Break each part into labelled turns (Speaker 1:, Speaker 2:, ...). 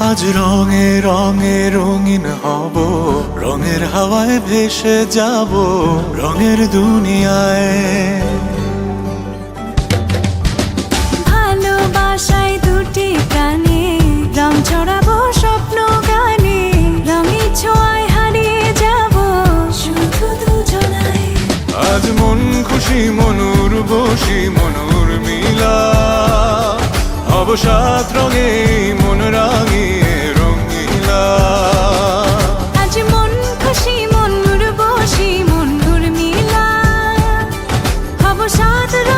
Speaker 1: আজ রঙে রঙে রঙিন হব রঙের হাওয়ায় ভেসে যাব রঙের দুনিয়ায়।
Speaker 2: ভালোবাসায় দুটি প্রাণে রং ছড়াবো স্বপ্ন গানে রঙের ছোঁয়ায় হারিয়ে যাব শুধু দুজনায়
Speaker 1: আজ মন খুশি মনুর বসি মনুর মিলা অবসাদ রঙে মন রঙিলা।
Speaker 2: মন খুশি মিলা হব সাত রঙে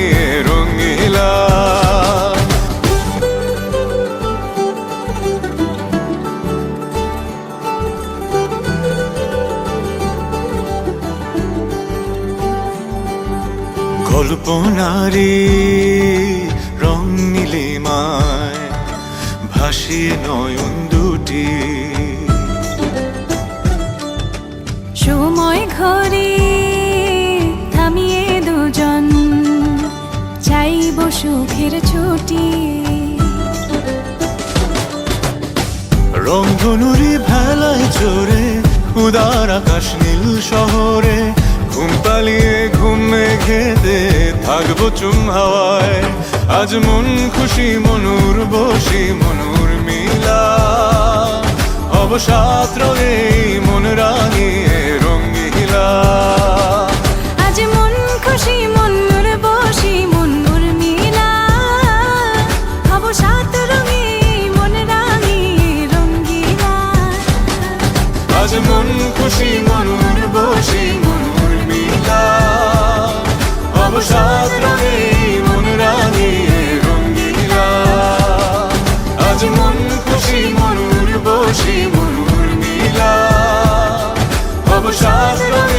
Speaker 1: কল্পনারি রং নীলিমায় ভাসিয়ে নয়ন দুটি।
Speaker 2: সময় ঘরে থামিয়ে দুজন চাইব সুখের ছুটি।
Speaker 1: রংধনুরি ভেলায় চড়ে উদার আকাশ নীল শহরে ঘুম পালিয়ে ঘুম মেঘেতে থাকব চুম হাওয়ায়। আজ মন খুশি, মনুর বসি, মনুর মিলা। অবসাদ রঙে মন রাঙিয়ে মনুর বসি